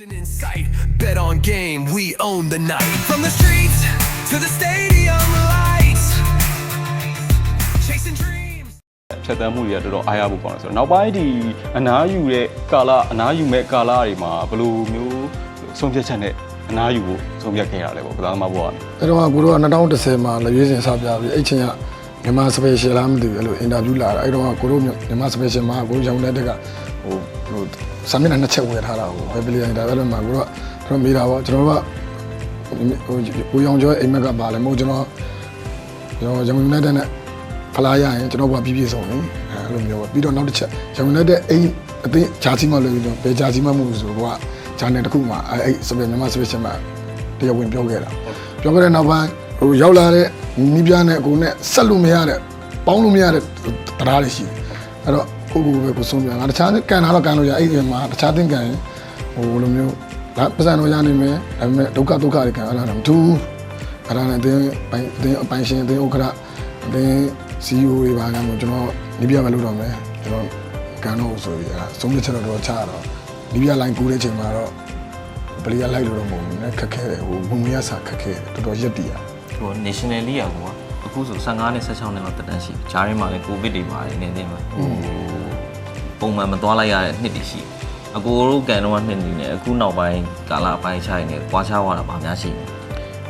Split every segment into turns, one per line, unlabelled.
In sight, bet on game, we own the night. From the streets to the stadium lights, chasing dreams.
ဖြတ်တန်းမှုတွေကတော်တော်အားရဖို့ကောင်းတယ်ဆိုတော့နောက်ပိုင်းဒီအနားယူတဲ့ကာလအနားယူမဲ့ကာလတွေမှာဘယ်လိုမျိုးဆုံးဖြတ်ချက်နဲ့အနားယူဖို့ဆုံးဖြတ်ခဲ့ရလဲပေါ့ကစားသမားဘဝကနေ
အဲ့တော့ကိုတို့က2010မှာလက်ရွေးစင်စပြပြီးအဲ့ချိန်ကမြန်မာစပယ်ရှယ်လားမသိဘူးအဲ့လိုအင်တာဗျူးလာတာအဲ့တော့ကိုတို့မြန်မာစပယ်ရှယ်မှာကိုတို့ရောင်တဲ့တက်ကဟိုဟိုစာမျက်နှာနှစ်ချက်ဝယ်ထားတာဟိုဘယ်ပလီယန်ဒါပဲလို့မှာကိုတို့ကကျွန်တော်မိတာပေါ့ကျွန်တော်တို့ကဟိုကိုရောင်ကျော်အိမ်မက်ကပါလဲမဟုတ်ကျွန်တော်ကျွန်တော်ရောင်ယူနိုက်တက်နဲ့ဖလားရရင်ကျွန်တော်ကပြည့်ပြည့်စုံနေအဲ့လိုမျိုးပေါ့ပြီးတော့နောက်တစ်ချက်ရောင်ယူနိုက်တက်အိမ်အသိဂျာစီမလို့ပြီးတော့ဘယ်ဂျာစီမမှုဆိုတော့ကဂျာနယ်တစ်ခုမှာအဲ့အဲ့စပယ်မြန်မာစပယ်ရှယ်မှာတရားဝင်ပြောခဲ့တာပြောခဲ့တဲ့နောက်ပိုင်းဟိုရောက်လာတဲ့မိပြားနဲ့ကိုနဲ့ဆက်လို့မရတဲ့ပေါင်းလို့မရတဲ့တရားတွေရှိတယ်အဲ့တော့ ကိုကိုပဲကိုဆုံးပြန်ငါတခြားကန်တာတော့ကန်လို့ရအဲ့ဒီမှာတခြားသင်ကန်ရင်ဟိုလိုမျိုးဒါပတ်စံတော့ရနိုင်မယ်ဒါပေမဲ့ဒုက္ခဒုက္ခတွေကန်အဲ့ဒါတော့မထူးအဲ့ဒါနဲ့အတင်းပိုင်အတင်းအပိုင်ရှင်အတင်းဥက္ကဋ္ဌအတင်း CEO တွေပါကမို့ကျွန်တော်နိပြမလုပ်တော့မယ်ကျွန်တော်ကန်တော့ဆိုပြီးအဲ့ဒါဆုံးဖြတ်ချက်တော့ချတော့နိပြလိုင်းကူးတဲ့ချိန်မှာတော့ပလီယာလိုက်လို့တော့မဟုတ်ဘူးနည်းခက်ခဲတယ်ဟိုဝင်ရစာခက်ခဲတယ်တော်တော်ရက်တည်ရ
ဟို national league อ่ะကွာအခုဆို15နဲ့16နဲ့တော့တက်တန်းရှိဂျားထဲမှာလည်း covid တွေပါတယ်နေနေမှာဟို ပုံမှန်မသွားလိုက်ရတဲ့နှစ်တွေရှိအကိုတို့ကန်တော့နှစ်နေနဲ့အခုနောက်ပိုင်းကာလအပိုင်းခြားနေကွာခြားသွားတာဗာများရှိတယ်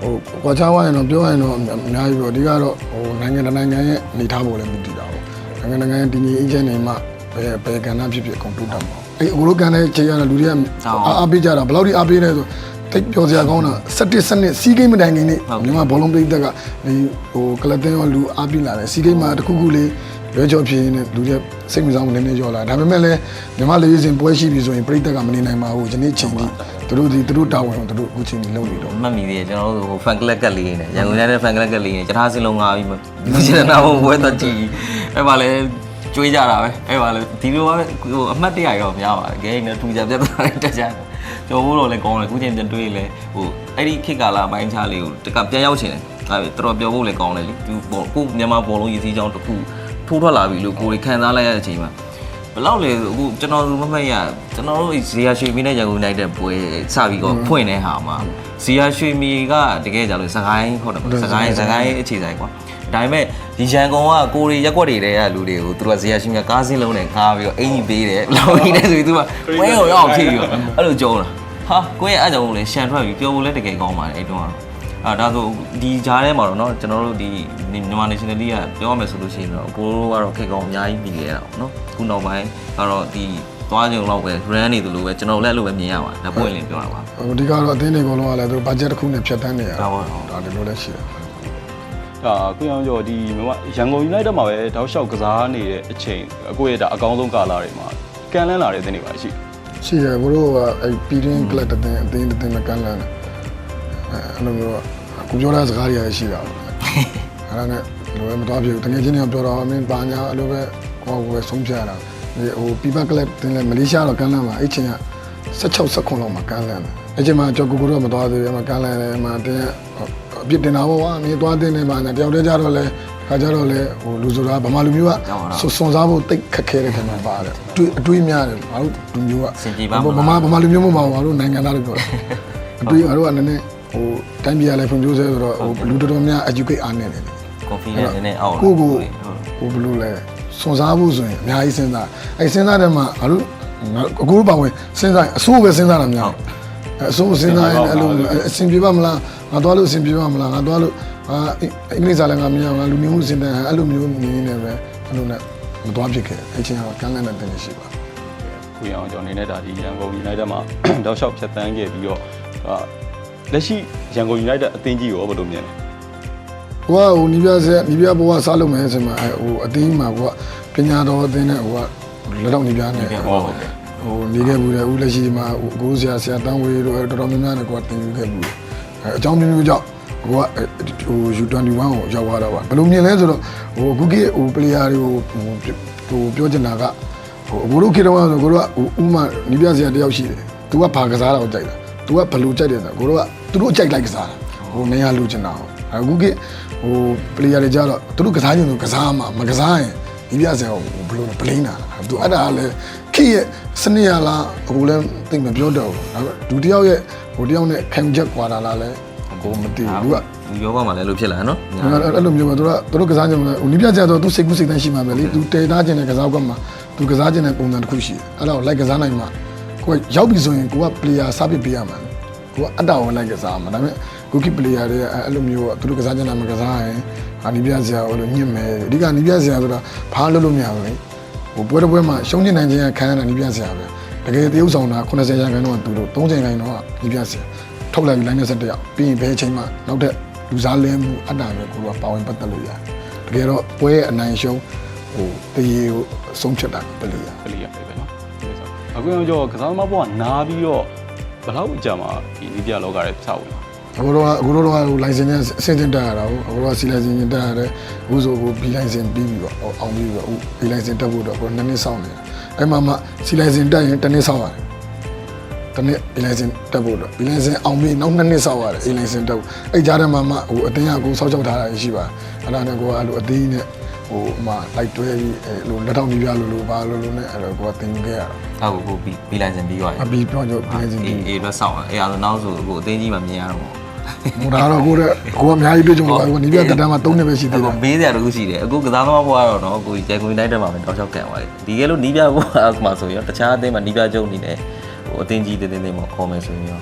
ဟိုကွာချားဝိုင်းတော့ပြောရရင်တော့အများကြီးပေါ့အဓိကတော့ဟိုနိုင်ငံတစ်နိုင်ငံရဲ့အနေထားပေါ်လည်းမူတည်တာပေါ့နိုင်ငံနိုင်ငံတည်ငြိမ်အေးချမ်းနေမှဘယ်ဘယ်ကဏ္ဍဖြစ်ဖြစ်အကုန်တိုးတက်မှာအဲ့အကိုတို့ကန်တဲ့ချိန်ရတဲ့လူတွေကအားအားပေးကြတာဘယ်လောက်ထိအားပေးလဲဆိုတိတ်ပြောစရာကောင်းတာ17စနစ်စီးကိမ်းမတိုင်ခင်နေ့မြန်မာဘောလုံးပိတ်သက်ကဒီဟိုကလတင်ရောလူအားပေးလာတယ်စီးကိမ်းမှာတစ်ခုခုလေး လွဲချော်ဖြစ်နေလူတွေစိတ်ဝင်စားမှုနည်းနည်းကြောလာဒါပေမဲ့လည်းမြန်မာလူကြီးစင်ပွဲရှိပြီဆိုရင်ပြိတက်ကမနေနိုင်ပါဘူးဒီနေ့ချိန်ကြီးသူတို့ဒီသူတို့တာဝန်ကိုသူတို့အခုချိန်ကြီးလုပ်နေတော့
မှတ်မိသေးတယ်ကျွန်တော်တို့ဟို fan club ကလေးနေရန်ကုန်ရဲ့ fan club ကလေးနေကျထားစင်းလုံးငါပြီးလူချင်တဲ့နာဘဝဲတော့ကြည့်အဲ့ပါလေကျွေးကြတာပဲအဲ့ပါလေဒီလိုပါပဲဟိုအမှတ်တရရောများပါတယ်ဂိမ်းနဲ့ထူကြပြတ်သွားတယ်တက်ကြတယ်ကျော်ဖို့တော့လည်းကောင်းတယ်ခုချိန်ပြန်တွေးလဲဟိုအဲ့ဒီခေတ်ကာလပိုင်းခြားလေးကိုတကပြန်ရောက်ချင်တယ်အဲ့တော်တော်ပြောဖို့လည်းကောင်းတယ်လေသူပေါ့ကိုမြန်မာဘောလုံးရည်စည်းကြောင်းတစ်ခု ထိုးထွက်လာပြီလို့ကိုယ်ခံစားလိုက်ရတဲ့အချိန်မှာဘယ်လောက်လဲအခုကျွန်တော်မမှတ်ရကျွန်တော်တို့ဇီယာရွှေမီနဲ့ရန်ကုန်နိုင်တဲ့ပွဲစပြီးတော့ဖွင့်တဲ့ဟာမှာဇီယာရွှေမီကတကယ်ကြလို့စကိုင်းဟုတ်တယ်စကိုင်းစကိုင်းအခြေဆိုင်ကွာဒါပေမဲ့ဒီရန်ကုန်ကကိုရီရက်ွက်တွေတဲ့လူတွေကိုသူကဇီယာရွှေမီကကားစင်းလုံးနဲ့ကားပြီးတော့အင်ကြီးပေးတယ်လောင်းကြီးနဲ့ဆိုပြီးသူကဝဲကိုရောက်ဖြစ်ပြီးတော့အဲ့လိုကြုံတာဟာကိုယ့်ရဲ့အကြောင်းကိုလည်းရှန်ထွက်ပြီးပြောဖို့လည်းတကယ်ကောင်းပါတယ်အဲ့တုန်းက အာဒါဆိုဒီဂျားထဲမှာတော့เนาะကျွန်တော်တို့ဒီမြန်မာ national league ကပြောရမယ်ဆိုလို့ရှိရင်တော့ကိုလိုကတော့ခက်ကောင်းအများကြီးပြီးခဲ့တာပေါ့เนาะခုနောက်ပိုင်းကတော့ဒီသွားကြုံတော့ပဲ run နေသလိုပဲကျွန်တော်လည်းအဲ့လိုပဲမြင်ရပါတယ်ဒါပွင့်လင်းပြောတာပါ
ဟိုအဓိကတော့အသင်းတွေအကုန်လုံးကလည်းသူဘတ်ဂျက်တစ်ခုနဲ့ဖြတ်တန်းနေရ
ဒါပါဟုတ်
ဒါဒီလိုလည်းရှိတယ်
ဒါကိုရောင်ကျော်ဒီမြန်မာရန်ကုန် United မှာပဲတောက်လျှောက်ကစားနေတဲ့အချိန်အကိုရဲ့ဒါအကောင်းဆုံးကာလတွေမှာကန်လန်းလာတဲ့အသင်းတွေပါရှိတယ်
ရှိတယ်ဘို့တို့ကအဲ့ပီရင်းကလပ်တစ်သင်းအသင်းတစ်သင်းနဲ့ကန်လန်းတယ် အဲအဲ့လိုမျိုးကကိုပြောတဲ့စကားတွေရရှိတာပေါ့အဲ့ဒါနဲ့လိုပဲမတော်ဖြစ်ဘူးတကယ်ချင်းတွေကပြောတော့အမင်းပါညာအဲ့လိုပဲကိုယ်ကိုယ်ဆုံးဖြတ်ရတာဒီဟိုပီပါကလပ်တင်လဲမလေးရှားတော့ကန်လန်းမှာအဲ့ချိန်က16 19လောက်မှာကန်လန်းတယ်အဲ့ချိန်မှာကြောက်ကိုကိုတော့မတော်သေးဘူးအမကန်လန်းတယ်အမတင်းအပြစ်တင်တာပေါ့ကွာမင်းသွားတင်နေပါနဲ့တယောက်တည်းကြတော့လဲခါကြတော့လေဟိုလူဆိုတာဗမာလူမျိုးကစွစွန်စားဖို့တိတ်ခက်ခဲတဲ့ခင်ဗျာပါတယ်အတွေးအတွေးများတယ်ငါတို့လူမျိုးက
စင်ကြည်ပါမ
ဗ
လား
မာဗမာလူမျိုးမဟုတ်ပါဘူးငါတို့နိုင်ငံသားလို့ပြောတယ်အတွေးငါတို့ကနည်းနည်း ဟိုတိုင်းပြည်ကလည်းဖွံ့ဖြိုးဆဲဆိုတော့ဟိုလူတော်တော်များ educate အားနေတယ်
confidence နည်းနည်းအောက်
ကိုကိုဟိုဘယ်လိုလဲစွန်စားဖို့ဆိုရင်အများကြီးစဉ်းစားအဲစဉ်းစားတဲ့မှာငါတို့ငါအကူပါဝင်စဉ်းစားအဆိုးပဲစဉ်းစားတာများတယ်အဆိုးစဉ်းစားရင်အဲ့လိုအဆင်ပြေပါမလားငါသွားလို့အဆင်ပြေပါမလားငါသွားလို့အာအင်္ဂလိပ်စာလည်းငါမရငါလူမျိုးမှုစဉ်းစားအဲ့လိုမျိုးနေနေပဲအဲ့လိုနဲ့မသွားဖြစ်ခဲ့အဲ့ချင်းကကန်းလန့်တဲ့တင်ရှိပါ
ကိုရောင်ကျော်အနေနဲ့ဒါဒီရန်ကုန် United မှာတောက်လျှောက်ဖြတ်တန်းခဲ့ပြီးတော့ဒါ လက်ရှိရန်ကုန် United အသင်းကြီးရောဘယ်လိုမြင်လဲ
ဟိုကဟိုနီးပြဆက်နီးပြဘဝစားလုပ်မယ်ဆိုမှအဲဟိုအတင်းမှာဟိုကပညာတော်အတင်းနဲ့ဟိုကလက်တော့နီးပြနဲ့
ပြန်
ဟ
ဟုတ်ဟုတ်တယ်ို
နေခဲ့ဘူးလေဦးလက်ရှိမှာဟိုကိုဆရာဆရာတန်းဝေးတို့အဲတော်တော်များများနဲ့ကိုကတင်ယူခဲ့ဘူးအဲအကြောင်းမျိုးမျိုးကြောင့်ကိုကဟို U21 ကိုရောက်သွားတော့ပါဘယ်လိုမြင်လဲဆိုတော့ဟိုအခုကိဟို player တွေကိုဟိုပြောချင်တာကဟိုအခုတို့ခေတ္တကဆိုကိုတို့ကဟိုဥမာနီးပြဆရာတယောက်ရှိတယ်သူကဘာကစားတာကိုကြိုက်တာ သူကဘယ်လိုကြိုက်တယ်ဆိုကိုတို့ကသူတို့ကြိုက်လိုက်ကစားတာဟိုနေရာလူချင်တာအခုကိဟို player တွေကြတော့သူတို့ကစားချင်သူကစားမှာမကစားရင်ဒီပြဆရာကိုဘယ်လိုလဲ blame တာသူအဲ့ဒါကလည်းခေတ်ရဲ့စနစ်ရလားအခုလည်းသိမပြောတော့ဘူးဒါပေမဲ့ဒုတိယရဲ့ဟိုတယောက်နဲ့ခံယူချက်ကွာတာလားလဲကိုမသိဘူးသူက
ယောဂမှာလည်းလို့ဖြစ်လာနော်
အဲ့အဲ့လိုမျိုးပဲသူကသူတို့ကစားကြမှာဟိုနီးပြကြတော့သူစိတ်ကူးစိတ်တိုင်းရှိမှာပဲလေသူတည်သားခြင်းနဲ့ကစားကွက်မှာသူကစားခြင်းနဲ့ပုံစံတစ်ခုရှိတယ်အဲ့ဒါကိုလိုက်ကစားနိုင်မှာ ကိုကရောက်ပြီဆိုရင်ကိုက player စားပစ်ပေးရမှာကိုကအတ္တကိုလိုက်ကစားမှာဒါပေမဲ့ကိုက player တွေအဲ့လိုမျိုးသူတို့ကစားခြင်းနဲ့မကစားရင်ဟာနီးပြစရာဟိုလိုညှစ်မယ်အဓိကနီးပြစရာဆိုတာဘာလို့လို့မရဘူးလေဟိုပွဲတစ်ပွဲမှာရှုံးနေနိုင်ခြင်းခံရတာနီးပြစရာပဲတကယ်တရုပ်ဆောင်တာ80ရာခိုင်နှုန်းကသူတို့30ရာခိုင်နှုန်းကနီးပြစရာထုတ်လိုက်ပြီးလိုင်းနဲ့ဆက်တယောက်ပြီးရင်ဘယ်အချိန်မှနောက်ထပ်လူစားလဲမှုအတ္တပဲကိုကပါဝင်ပတ်သက်လို့ရတယ်တကယ်တော့ပွဲရဲ့အနိုင်ရှုံးဟိုတရေကိုအဆုံးဖြတ်တာပဲလို့ရ
ကလေးရတယ်ပဲနော် အခုရောကျော်ကစားသမားဘောကနားပြီးတော့ဘယ်လောက်ကြာမှဒီနီးပြလောကရဲ့စောက်ဝင်လာ
အခုတော့အခုတော့ဟိုလိုင်စင်နဲ့အဆင့်တင်တက်ရတာကိုအခုတော့စီလိုင်စင်တက်ရတယ်အခုဆိုဟိုဘီလိုင်စင်ပြီးပြီပေါ့အောင်ပြီးပြီပေါ့ဘီလိုင်စင်တက်ဖို့တော့ကိုနှစ်နှစ်စောင့်နေတာအဲ့မှာမှစီလိုင်စင်တက်ရင်တစ်နှစ်စောင့်ရတယ်တနေ့ဘီလိုင်စင်တက်ဖို့တော့ဘီလိုင်စင်အောင်ပြီးနောက်နှစ်နှစ်စောင့်ရတယ်ဘီလိုင်စင်တက်ဖို့အဲ့ကြားထဲမှာမှဟိုအတင်းကကိုစောက်ချောက်ထားတာရှိပါအဲ့ဒါနဲ့ကိုကအဲ့လိုအသေးနဲ့ ဟိုမှလိုက်တွဲပြီးအဲ့လိုလက်ထောက်ကြီးပြလို့လို့ပါလို့လို့နဲ့အဲ့တော့ကိုကတင်ခဲ့ရတာ
ဟုတ်ကိုပြီးပြီးလိုက်စင်ပြီးသွားပြီ
အပီပြောကြဘီလိုင်စင်
အေး
ပြီး
အေးတော့စောင့်အဲ့ဒါဆိုနောက်ဆိုကိုအသိကြီးမှမြင်ရတော့
ဟိုဒါတော့ကိုတဲ့ကိုကအများကြီးတွေ့ကြုံလို့ပါကိုနီးပြတက်တန်းမှာ3နှစ်ပဲရှိသေးတယ်
မေးစရာတခုရှိတယ်အခုကစားသမားဘွားကတော့နော်ကိုကြီးကျန်ကုန်တိုင်းတက်မှာပဲတောက်လျှောက်ကန်သွားတယ်ဒီကဲလို့နီးပြဘွားမှာဆိုရင်တခြားအသင်းမှာနီးပြကျုံနေတယ်ဟိုအသင်းကြီးတင်းတင်းတင်းမှာခေါ်မယ်ဆိုရင်ရော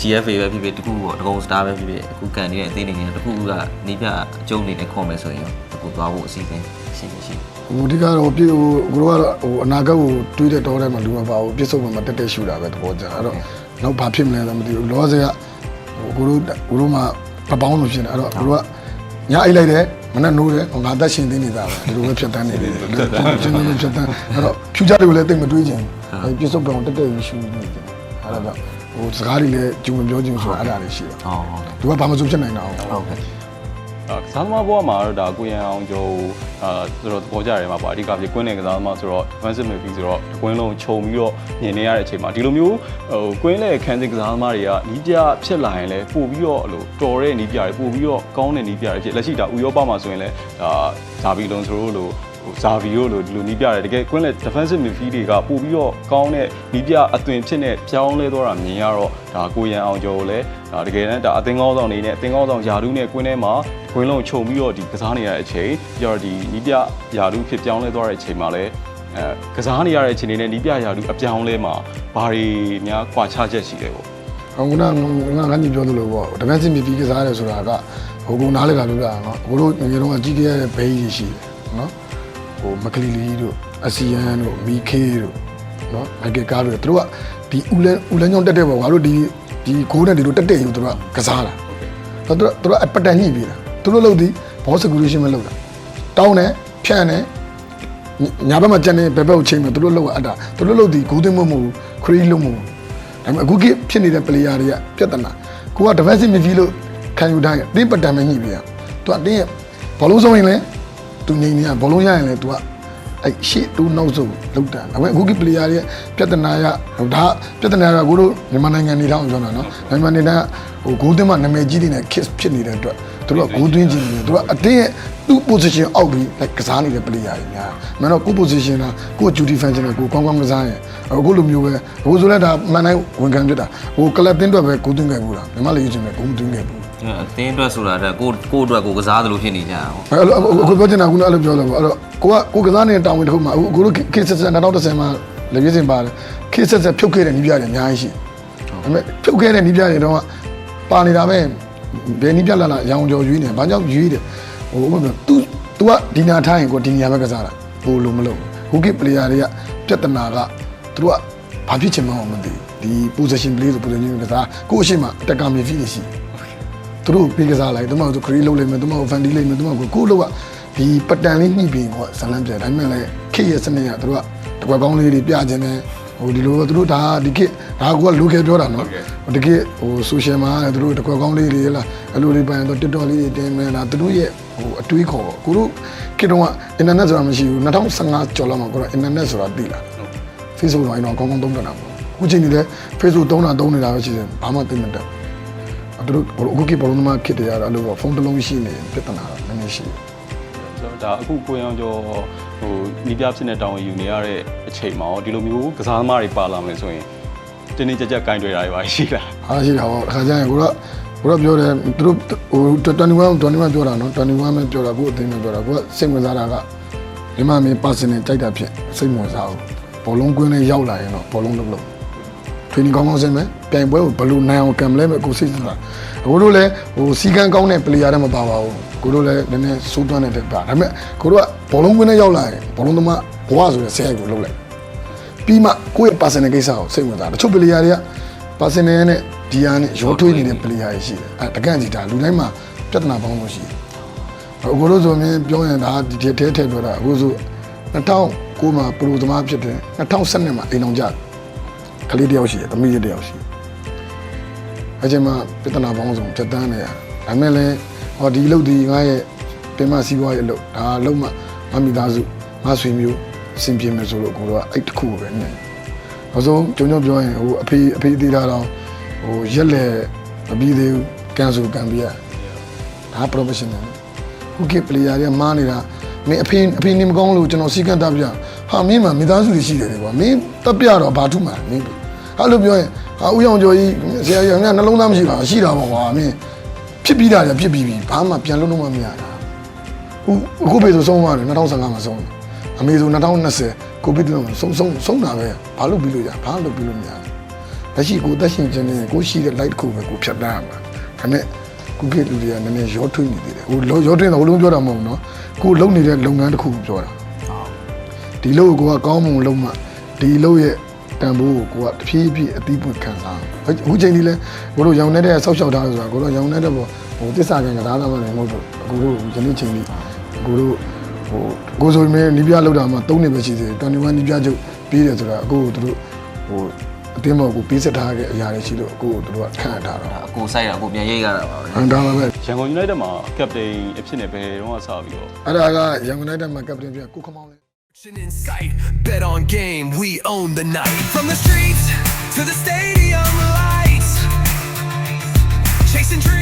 GFA ပဲဖြစ်ဖြစ်တခုပေါ့တကုံစတားပဲဖြစ်ဖြစ်အခုကန်နေတဲ့အသင်းတွေကတခုကနီးပြကျုံနေတယ်ခေါ်မယ်ဆိုရင်ရော အခုသွားဖို့အစီအစဉ်ရှိနေရှိ
ဟိုဒီကတော့ပြဟိုကိုတို့ကတော့ဟိုအနာဂတ်ကိုတွေးတဲ့တောထဲမှာလူမပါဘူးပြစ်စုံမှာတက်တက်ရှူတာပဲသဘောကျအဲ့တော့နောက်ဘာဖြစ်မလဲဆိုမသိဘူးလောဆယ်ကဟိုကိုတို့ကိုတို့မှပပောင်းလို့ဖြစ်နေအဲ့တော့ကိုတို့ကညအိတ်လိုက်တယ်မနဲ့နိုးတယ်ငါသက်ရှင်သိနေတာပဲဒီလိုပဲဖြတ်တန်းနေတယ်ကျွန်တော်တို့ဖြတ်တန်းအဲ့တော့ဖြူကြတွေကိုလည်းတိတ်မတွေးချင်ဘူးပြစ်စုံပောင်တက်တက်ရှူနေတယ်အဲ့ဒါကြောင့်ဟိုစကားတွေလည်းဂျုံမပြောချင်ဆိုတာအဲ့ဒါတွေရှိတယ်
ဟုတ်ဟုတ်တယ်
သူကဘာမှမဖြစ်နိုင်တာအောင်
ဟုတ် ကဲ့
အာကစားသမားဘောမှာတော့ဒါကိုရန်အောင်ကျော်အာဆိုတော့ပေါ်ကြတယ်မှာပေါ့အဓိကပြကွင်းနေကစားသမားဆိုတော့ defensive midfield ဆိုတော့ကွင်းလုံးခြုံပြီးတော့မြင်နေရတဲ့အချိန်မှာဒီလိုမျိုးဟိုကွင်းလေခန်းစစ်ကစားသမားတွေကနီးပြဖြစ်လာရင်လည်းပို့ပြီးတော့အဲ့လိုတော်တဲ့နီးပြတွေပို့ပြီးတော့ကောင်းတဲ့နီးပြတွေဖြစ်လက်ရှိဒါဥရောပမှာဆိုရင်လည်းဒါဇာဘီလွန်ဆိုလို့လို့ ဟိုဇာဗီယိုလိုဒီလိုနီးပြတယ်တကယ်ကွင်းလေ defensive midfield တွေကပို့ပြီးတော့ကောင်းတဲ့နီးပြအသွင်ဖြစ်နေပြောင်းလဲသွားတာမြင်ရတော့ဒါကိုရန်အောင်ကျော်ကိုလည်းဒါတကယ်တမ်းဒါအသင်းကောင်းဆောင်နေနဲ့အသင်းကောင်းဆောင်ယာဒူးနဲ့ကွင်းထဲမှာကွင်းလုံးခြုံပြီးတော့ဒီကစားနေရတဲ့အချိန်ပြီးတော့ဒီနီးပြယာဒူးဖြစ်ပြောင်းလဲသွားတဲ့အချိန်မှာလည်းအဲကစားနေရတဲ့အချိန်လေးနဲ့နီးပြယာဒူးအပြောင်းလဲမှာဘာတွေများကွာခြားချက်ရှိလဲပေါ့
ဟိုကငါငါငါညီပြောသလိုပေါ့တပန်းစင်မြပြီးကစားရတယ်ဆိုတာကဟိုကုနားလေလာလို့ရအောင်နော်ဘိုးတို့ငယ်ငယ်တုန်းကကြီးခဲ့ရတဲ့ဘဲကြီးရှိတယ်နော် ဟိုမကလီလီတို့အစီယန်တို့မီခေတို့နော်မိုက်ကယ်ကားတို့တို့ကဒီဦးလဲဦးလဲညောင်းတက်တဲ့ပေါ့ငါတို့ဒီဒီကိုးနဲ့ဒီလိုတက်တဲ့ယူတို့ကကစားတာတို့တို့တို့အပတန်ညှိပြီးတာတို့လို့လို့ဒီဘောစကူလေးရှင်းမလုပ်တာတောင်းတယ်ဖြန့်တယ်ညာဘက်မှာကြံနေဘယ်ဘက်ကိုချိန်မယ်တို့လို့လောက်အပ်တာတို့လို့လို့ဒီဂိုးသွင်းမမဟုတ်ခရီးလုံးမဟုတ်ဒါပေမဲ့အခုကဖြစ်နေတဲ့ player တွေကပြဿနာကိုက defensive midfield လို့ခံယူထားရင်တင်းပတံမညှိပြရသူကတင်းရဲ့ဘောလုံးဆုံးရင်လည်း သူငိမ့်နေရဘောလုံးရရင်လည်းသူကအဲ့ရှေ့တူနောက်ဆုံးလောက်တာဒါပေမဲ့အခုက player တွေပြဿနာရဟိုဒါပြဿနာကကိုတို့မြန်မာနိုင်ငံနေတော့ပြောတာနော်မြန်မာနိုင်ငံဟိုဂိုးသွင်းမှနာမည်ကြီးနေတဲ့ kiss ဖြစ်နေတဲ့အတွက်သူတို့ကဂိုးသွင်းခြင်းနေတယ်သူကအတင်းရဲ့သူ့ position အောက်ပြီးလိုက်ကစားနေတဲ့ player တွေများမင်းတော့ကို position ကကို duty function ကကိုကောင်းကောင်းကစားရင်အခုလိုမျိုးပဲအခုဆိုလဲဒါမှန်တိုင်းဝန်ခံဖြစ်တာဟိုကလပ်တင်းအတွက်ပဲဂိုးသွင်းခဲ့ဘူးလားမြန်မာလူကြီးချင်းပဲဂိုးမသွင်းခဲ့ဘူး
အသင်းအတွက်ဆိုတာတဲ့ကိုကိုအတွက်ကိုကစားသလိုဖြစ်နေကြတာဟော
အဲ့လိုအခုပြောချင်တာကအဲ့လိုပြောလို့ပေါ့အဲ့တော့ကိုကကိုကစားနေတဲ့တောင်းဝင်တစ်ခုမှာအခုတို့ခေတ်ဆက်ဆက်2010မှာလေပြင်းစင်ပါတယ်ခေတ်ဆက်ဆက်ဖြုတ်ခဲ့တဲ့နီးပြတွေအများကြီးရှိဒါပေမဲ့ဖြုတ်ခဲ့တဲ့နီးပြတွေတော့ပါနေတာပဲဘယ်နီးပြလာလာရောင်ကြော်ရွေးနေဘာကြောင့်ရွေးတယ်ဟိုဥပမာ तू तू ကဒီနာထားရင်ကိုဒီနေရာပဲကစားတာပိုလို့မလို့ဟိုကိပလေယာတွေကပြဿနာကသူတို့ကဘာဖြစ်ချင်မှမသိဒီ possession play ဆို possession ကစားကိုအရှိမတက်ကမြေဖီးနေရှိ သူတို့ပေးကစားလိုက်သူမတို့ခရီးလုံးလိုက်မယ်သူမတို့ဖန်တီးလိုက်မယ်သူမတို့ကိုလို့ကဒီပတန်လေးညှိပြီးတော့ဇလန်းပြဒါပေမဲ့လည်းခေရဲ့စနစ်ကသူတို့ကတကွက်ကောင်းလေးတွေပြခြင်းနဲ့ဟိုဒီလိုသူတို့ဒါဒီခေဒါကလူခေပြောတာနော်ဒီခေဟိုဆိုရှယ်မှာသူတို့တကွက်ကောင်းလေးတွေလားအလိုလေးပိုင်းတော့ TikTok လေးတွေတင်မယ်လားသူတို့ရဲ့ဟိုအတွေးခေါ်ကိုတို့ခေတော့အင်တာနက်ဆိုတာမရှိဘူး2015ကျော်လောက်မှာကိုတော့အင်တာနက်ဆိုတာသိလာ Facebook တော့အဲ့တော့ကောင်းကောင်းသုံးတတ်တာပေါ့အခုချိန်ကြီးလည်း Facebook သုံးတာသုံးနေတာပဲရှိတယ်ဘာမှသိမတတ်ဘူး သူတို့အခုကိဘောလုံးသမားခစ်တယ်ရတာအဲ့လိုပေါ့ဖုန်းတစ်လုံးရှိနေပြဿနာတော့နည်းနည်းရှိတယ်
ကျွန်တော်ဒါအခုကိုရအောင်ကျော်ဟိုနီးပြဖြစ်နေတောင်းယူနေရတဲ့အချိန်မှာရောဒီလိုမျိုးကစားသမားတွေပါလာမယ်ဆိုရင်တင်းတင်းကြပ်ကြပ်ကင်တွေ့တာတွေပါရှိလား
အားရှိတာပေါ့အခါကျရင်ကိုတော့ကိုတော့ပြောတယ်သူတို့ဟို21 21ပြောတာနော်21ပဲပြောတာကိုအသိနဲ့ပြောတာကိုကစိတ်ဝင်စားတာကဒီမှာမင်းပါစင်နဲ့ကြိုက်တာဖြစ်စိတ်ဝင်စားဘူးဘောလုံးကွင်းလေးရောက်လာရင်တော့ဘောလုံးလုံးလုံး training ကောင်းကောင်းဆင်းမယ်ပြိုင်ပွဲကိုဘယ်လိုနိုင်အောင်ကံမလဲပဲကိုစိတ်စားကိုတို့လည်းဟိုစီကံကောင်းတဲ့ player တွေမပါပါဘူးကိုတို့လည်းနည်းနည်းစိုးသွမ်းနေတဲ့ပါဒါပေမဲ့ကိုတို့ကဘောလုံးကွင်းလေးရောက်လာရင်ဘောလုံးသမားဘဝဆိုတဲ့ဆဲရိုက်ကိုလုပ်လိုက်ပြီးမှကိုယ့်ရဲ့ personal ကိစ္စကိုစိတ်ဝင်စားတယ်တချို့ player တွေက personal နဲ့ဒီဟာနဲ့ရောထွေးနေတဲ့ player တွေရှိတယ်အဲတကန့်ကြီးဒါလူတိုင်းမှာပြဿနာပေါင်းလို့ရှိတယ်အခုလို့ဆိုရင်ပြောရင်ဒါဒီထဲထဲပြောတာအခုဆို2009မှာပရိုသမားဖြစ်တယ်2012မှာအိမ်အောင်ကြ ကလေးတယောက်ရှိတယ်သမီးတယောက်ရှိတယ်အဲချိန်မှာပြဿနာပေါင်းစုံဖြတ်တန်းနေရဒါပေမဲ့လည်းဟောဒီအလုပ်ဒီငါရဲ့တင်မစီးပွားရေးအလုပ်ဒါအလုပ်မှမမိသားစုငါဆွေမျိုးအဆင်ပြေမယ်ဆိုလို့ကိုတော့အဲ့တစ်ခုပဲနေနောက်ဆုံးကြုံကြုံပြောရင်ဟိုအဖေအဖေသေးတာတော့ဟိုရက်လေမပြီးသေးဘူးကန်ဆူကန်ပြရဒါ professional ခုက player တွေကမားနေတာမင်းအဖေအဖေနေမကောင်းလို့ကျွန်တော်စီကံတပ်ပြဟာမင်းမှာမိသားစုတွေရှိတယ်လေကွာမင်းတပ်ပြတော့ဘာထုမှမင်း အဲ့လိုပြောရင်ဟာဦးရောင်ကျော်ကြီးဆရာကြီးကနှလုံးသားမရှိပါရှိတာပေါ့ကွာမင်းဖြစ်ပြီးတာလည်းဖြစ်ပြီးပြီဘာမှပြန်လို့လို့မရတာအခုအခုပေဆိုဆုံးသွားတယ်2015မှာဆုံးတယ်အမေဆို2020ကိုဗစ်တုန်းကဆုံးဆုံးဆုံးတာပဲဘာလို့ပြီးလို့ရဘာလို့ပြီးလို့မရလက်ရှိကိုသက်ရှင်ခြင်းနဲ့ကိုရှိတဲ့ light တစ်ခုပဲကိုဖြတ်တန်းရမှာဒါပေမဲ့ခုခေတ်လူတွေကနည်းနည်းရောထွေးနေသေးတယ်ဟိုရောရောထွေးတော့ဟိုလုံးပြောတာမဟုတ်ဘူးနော်ကိုလုံနေတဲ့လုပ်ငန်းတစ်ခုကိုပြောတာဒီလို့ကိုကကောင်းမွန်လုံးမှဒီလို့ရဲ့ တန်ဖိုးကိုကိုကတဖြည်းဖြည်းအတိအပွင့်ခံစားအခုချိန်ကြီးလဲကိုတို့ရောင်နေတဲ့ဆောက်ရှောက်ထားလို့ဆိုတာကိုတို့ရောင်နေတဲ့ပေါ့ဟိုတစ္ဆာကန်ကစားသားမှလည်းမဟုတ်ဘူးအခုတို့ယနေ့ချိန်ကြီးကိုတို့ဟိုကိုဆိုရင်နီးပြလောက်တာမှ၃နှစ်ပဲရှိသေးတယ်21နီးပြချုပ်ပြီးတယ်ဆိုတာအခုတို့ဟိုအတင်းမော်ကိုပေးဆက်ထားခဲ့အရာတွေရှိလို့အခုတို့ကခန့်ထားတာ
အကိုဆိုင်တာအကိုပြန်ရိတ်ရတာပါပဲ
အန်ဒါပါပဲ
ရန်ကုန် United မှာကပတိန်အဖြစ်နဲ့ဘယ်တော့မှစပြီးတော့
အဲ့ဒါကရန်ကုန်နိုင်တဲ့မှာကပတိန်ပြကိုခမောင်းလေး
Action In sight, bet on game, we own the night. From the streets to the stadium lights, chasing dreams.